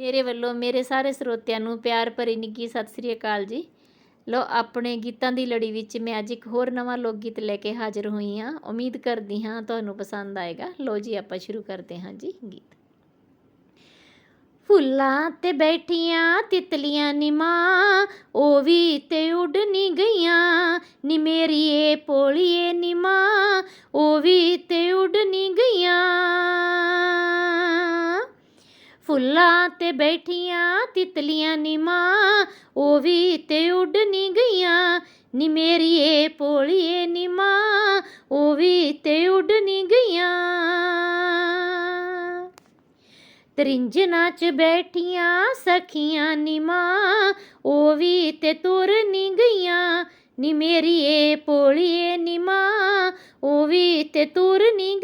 ਮੇਰੇ ਵੱਲੋਂ ਮੇਰੇ ਸਾਰੇ ਸਰੋਤਿਆਂ ਨੂੰ ਪਿਆਰ ਭਰੀ ਨਿੱਘੀ ਸਤਿ ਸ੍ਰੀ ਅਕਾਲ ਜੀ। ਲੋ ਆਪਣੇ ਗੀਤਾਂ ਦੀ ਲੜੀ ਵਿੱਚ ਮੈਂ ਅੱਜ ਇੱਕ ਹੋਰ ਨਵਾਂ ਲੋਕ ਗੀਤ ਲੈ ਕੇ ਹਾਜ਼ਰ ਹੋਈ ਹਾਂ। ਉਮੀਦ ਕਰਦੀ ਹਾਂ ਤੁਹਾਨੂੰ ਪਸੰਦ ਆਏਗਾ। ਲੋ ਜੀ, ਆਪਾਂ ਸ਼ੁਰੂ ਕਰਦੇ ਹਾਂ ਜੀ ਗੀਤ। ਫੁੱਲਾਂ ਤੇ ਬੈਠੀਆਂ ਤਿਤਲੀਆਂ ਨੀ ਉਹ ਵੀ ਤੇ ਉੱਡ ਨੀ ਗਈਆਂ। ਨੀ ਮੇਰੀਏ ਪੋਲੀਏ ਨੀ ਉਹ ਵੀ ਤੇ ਉੱਡ ਨੀ ਗਈਆਂ। ਫੁੱਲਾਂ ਤੇ ਬੈਠੀਆਂ, ਤਿਤਲੀਆਂ ਨੀ ਮਾਂ ਉਹ ਵੀ ਤੇ ਉੱਡ ਨੀ ਗਈਆਂ, ਨੀ ਮੇਰੀਏ ਪੋਲੀਏ ਨੀ ਮਾਂ ਉਹ ਵੀ ਤੇ ਉੱਡ ਨੀ ਗਈਆਂ। ਤਰਿੰਜਨਾ ਚ ਬੈਠੀਆਂ, ਸਖੀਆਂ ਨੀ ਮਾਂ ਉਹ ਵੀ ਤੇ ਤੁਰ ਨੀ ਗਈਆਂ, ਨੀ ਮੇਰੀਏ ਪੋਲੀਏ ਨੀ ਮਾਂ ਉਹ ਵੀ ਤੇ ਤੁਰ ਨੀ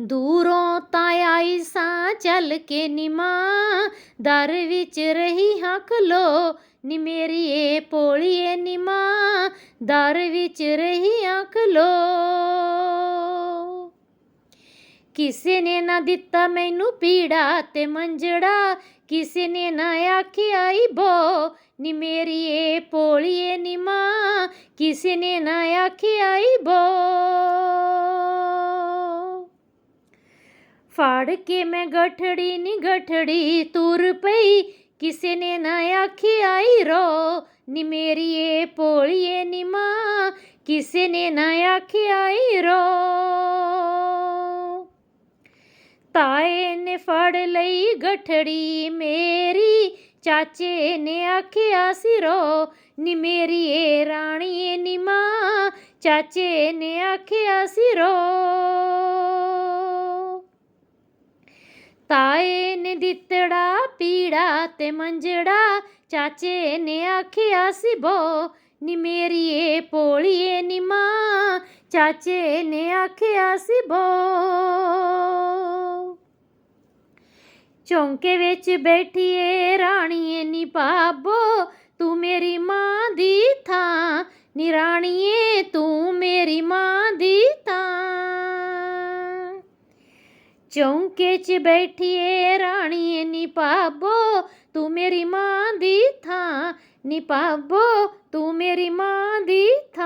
ਦੂਰੋਂ ਤਾਂ ਆਈ ਸਾਂ, ਚੱਲ ਕੇ ਨੀ ਮਾਂ ਦਰ ਵਿੱਚ ਰਹੀ ਹਾਂ ਖਲੋ, ਨੀ ਮੇਰੀਏ ਪੋਲੀਏ ਨੀ ਮਾਂ ਦਰ ਵਿੱਚ ਰਹੀ ਹਾਂ ਖਲੋ। ਕਿਸੇ ਨੇ ਨਾ ਦਿੱਤਾ ਮੈਨੂੰ ਪੀੜਾ ਤੇ ਮੰਜੜਾ, ਕਿਸੇ ਨੇ ਨਾ ਆਖਿਆ ਈ ਬੋ ਨੀ ਮੇਰੀਏ ਪੋਲੀਏ ਨੀ ਮਾਂ ਕਿਸੇ ਨੇ ਨਾ ਆਖਿਆ ਈ ਬੋ ਫਾੜ ਕੇ ਮੈਂ ਗਠੜੀ ਨੀ ਗਠੜੀ ਤੁਰ ਪਈ। ਕਿਸੇ ਨੇ ਨਾ ਆਖਿਆ ਈ ਰੋ, ਨੀ ਮੇਰੀਏ ਪੋਲੀਏ ਨੀ ਮਾਂ। ਕਿਸੇ ਨੇ ਨਾ ਆਖਿਆ ਈ ਰੋ। ਤਾਏ ਨੇ ਫੜ ਲਈ ਗਠੜੀ ਮੇਰੀ, ਚਾਚੇ ਨੇ ਆਖਿਆ ਸੀ, ਰੋ, ਨੀ ਮੇਰੀਏ ਰਾਣੀਏ ਨੀ ਮਾਂ। ਚਾਚੇ ਨੇ ਆਖਿਆ ਸੀ, ਰੋ। ਤਾਏ ਨੇ ਦਿੱਤੜਾ ਪੀੜਾ ਤੇ ਮੰਜੜਾ, ਚਾਚੇ ਨੇ ਆਖਿਆ ਸੀ ਬੋ, ਨੀ ਮੇਰੀਏ ਪੋਲੀਏ ਨੀ ਮਾਂ, ਚਾਚੇ ਨੇ ਆਖਿਆ ਸੀ ਬੋ। ਚੌਂਕੇ ਵਿੱਚ ਬੈਠੀਏ ਰਾਣੀਏ ਨੀ ਪਾਬੋ ਤੂੰ ਮੇਰੀ ਮਾਂ ਦੀ ਥਾਂ, ਨੀ ਰਾਣੀਏ ਤੂੰ ਮੇਰੀ ਮਾਂ ਦੀ ਥਾਂ। ਚੌਂਕੇ 'ਚ ਬੈਠੀਏ ਰਾਣੀ ਨੀ ਪਾਬੋ ਤੂੰ ਮੇਰੀ ਮਾਂ ਦੀ ਥਾਂ ਨੀ ਪਾਬੋ ਤੂੰ ਮੇਰੀ ਮਾਂ ਦੀ ਥਾਂ।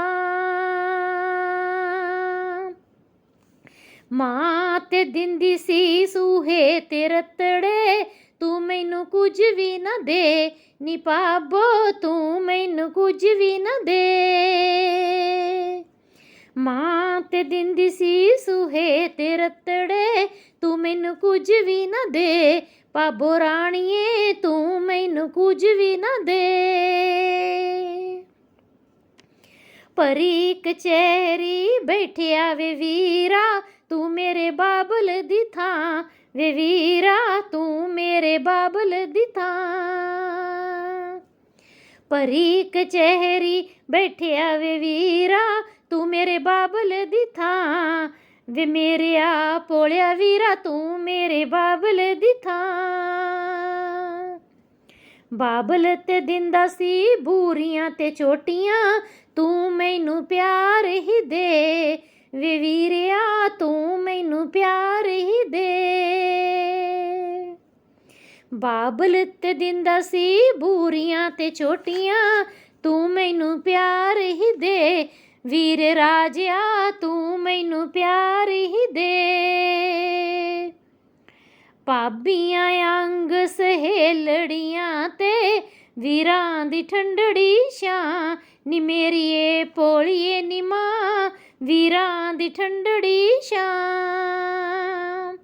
ਮਾਂ ਤੇ ਦਿੰਦੀ ਸੀ ਸੂਹੇ ਤੇ ਰਤੜੇ, ਤੂੰ ਮੈਨੂੰ ਕੁਝ ਵੀ ਨਾ ਦੇ ਨੀ ਪਾਬੋ ਤੂੰ ਮੈਨੂੰ ਕੁਝ ਵੀ ਨਾ ਦੇ। ਮਾਂ ਤੇ ਦਿੰਦੀ ਸੀ ਸੂਹੇ ਤੇ ਰਤੜੇ ਤੂੰ ਮੈਨੂੰ ਕੁਝ ਵੀ ਨਾ ਦੇ। ਪਾਬੋ ਰਾਣੀਏ, ਤੂੰ ਮੈਨੂੰ ਕੁਝ ਵੀ ਨਾ ਦੇ। ਪਰੀ ਕਚਹਿਰੀ ਬੈਠਿਆ ਵੇ ਵੀਰਾ, ਤੂੰ ਮੇਰੇ ਬਾਬਲ ਦੀ ਥਾਂ। ਵੇ ਵੀਰਾ, ਤੂੰ ਮੇਰੇ ਬਾਬਲ ਦੀ ਥਾਂ। ਪਰੀ ਕਚਹਿਰੀ ਬੈਠਿਆ ਵੇ ਵੀਰਾ, ਤੂੰ ਮੇਰੇ ਬਾਬਲ ਦੀ ਥਾਂ। ਵੇ ਮੇਰਿਆ ਪੋਲਿਆ ਵੀਰਾ, ਤੂੰ ਮੇਰੇ ਬਾਬਲ ਦੀ ਥਾਂ। ਬਾਬਲ ਤੇ ਦਿੰਦਾ ਸੀ ਬੂਰੀਆਂ ਤੇ ਚੋਟੀਆਂ, ਤੂੰ ਮੈਨੂੰ ਪਿਆਰ ਹੀ ਦੇ। ਵੇ ਵੀਰਿਆ, ਤੂੰ ਮੈਨੂੰ ਪਿਆਰ ਹੀ ਦੇ। ਬਾਬਲ ਤੇ ਦਿੰਦਾ ਸੀ ਬੂਰੀਆਂ ਤੇ ਚੋਟੀਆਂ, ਤੂੰ ਮੈਨੂੰ ਪਿਆਰ ਹੀ ਦੇ। ਵੀਰ ਰਾਜਿਆ, ਤੂੰ ਮੈਨੂੰ ਪਿਆਰ ਹੀ ਦੇ। ਪਾਬੀਆਂ ਅੰਗ ਸਹੇਲੜੀਆਂ ਤੇ ਵੀਰਾਂ ਦੀ ਠੰਡੜੀ ਛਾਂ। ਨੀ ਮੇਰੀਏ ਪੋਲੀਏ ਨੀ ਮਾਂ, ਵੀਰਾਂ ਦੀ ਠੰਡੜੀ ਛਾਂ।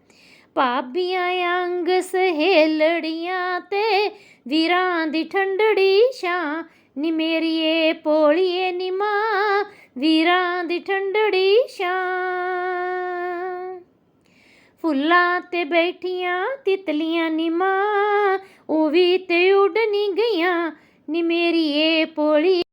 ਪਾਬੀਆਂ ਅੰਗ ਸਹੇਲੜੀਆਂ ਤੇ ਵੀਰਾਂ ਦੀ ਠੰਡੜੀ ਛਾਂ। ਨੀ ਮੇਰੀਏ ਪੋਲੀਏ ਨੀ ਮਾਂ ਵੀਰਾਂ ਦੀ ਠੰਡੜੀ ਛਾਂ। ਫੁੱਲਾਂ ਤੇ ਬੈਠੀਆਂ ਤਿਤਲੀਆਂ ਨੀ ਮਾਂ, ਉਹ ਵੀ ਤੇ ਉੱਡ ਨਹੀਂ ਗਈਆਂ, ਨੀ ਮੇਰੀ ਮੇਰੀਏ ਪੋਲੀ